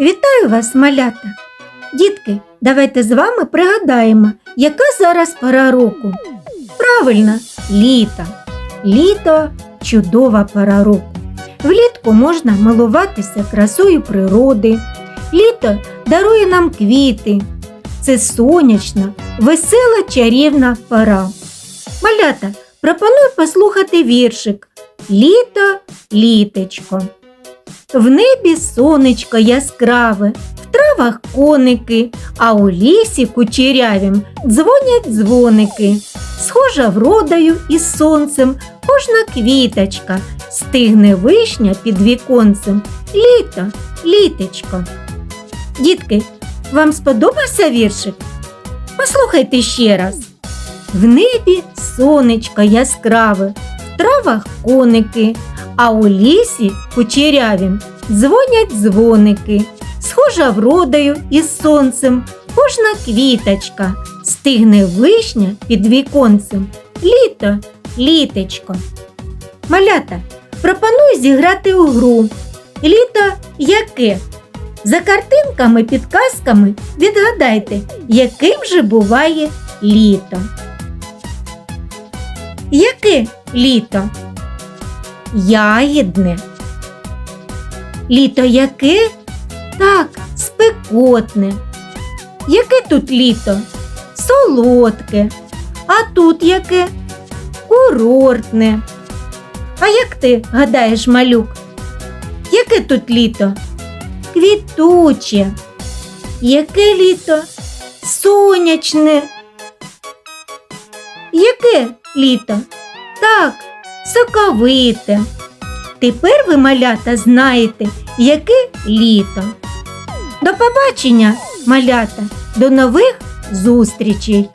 Вітаю вас, малята! Дітки, давайте з вами пригадаємо, яка зараз пора року. Правильно, літо. Літо чудова пора року. Влітку можна милуватися красою природи. Літо дарує нам квіти. Це сонячна, весела чарівна пора. Малята, пропоную послухати віршик Літо, літечко. В небі сонечко яскраве, в травах коники, а у лісі кучерявім дзвонять дзвоники. Схожа вродою і сонцем кожна квіточка, стигне вишня під віконцем. Літо, літечко. Дітки, вам сподобався віршик? Послухайте ще раз. В небі сонечко яскраве, травах коники, а у лісі кучерявім дзвонять дзвоники. Схожа вродою і сонцем кожна квіточка, стигне вишня під віконцем. Літо, літечко. Малята, пропоную зіграти у гру. Літо яке? За картинками, підказками відгадайте, яким же буває літо. Яке літо? Ягідне. Літо яке? Так, спекотне. Яке тут літо? Солодке. А тут яке? Курортне. А як ти гадаєш, малюк? Яке тут літо? Квітуче. Яке літо? Сонячне. Яке літо? Так, соковите. Тепер ви, малята, знаєте, яке літо. До побачення, малята, до нових зустрічей!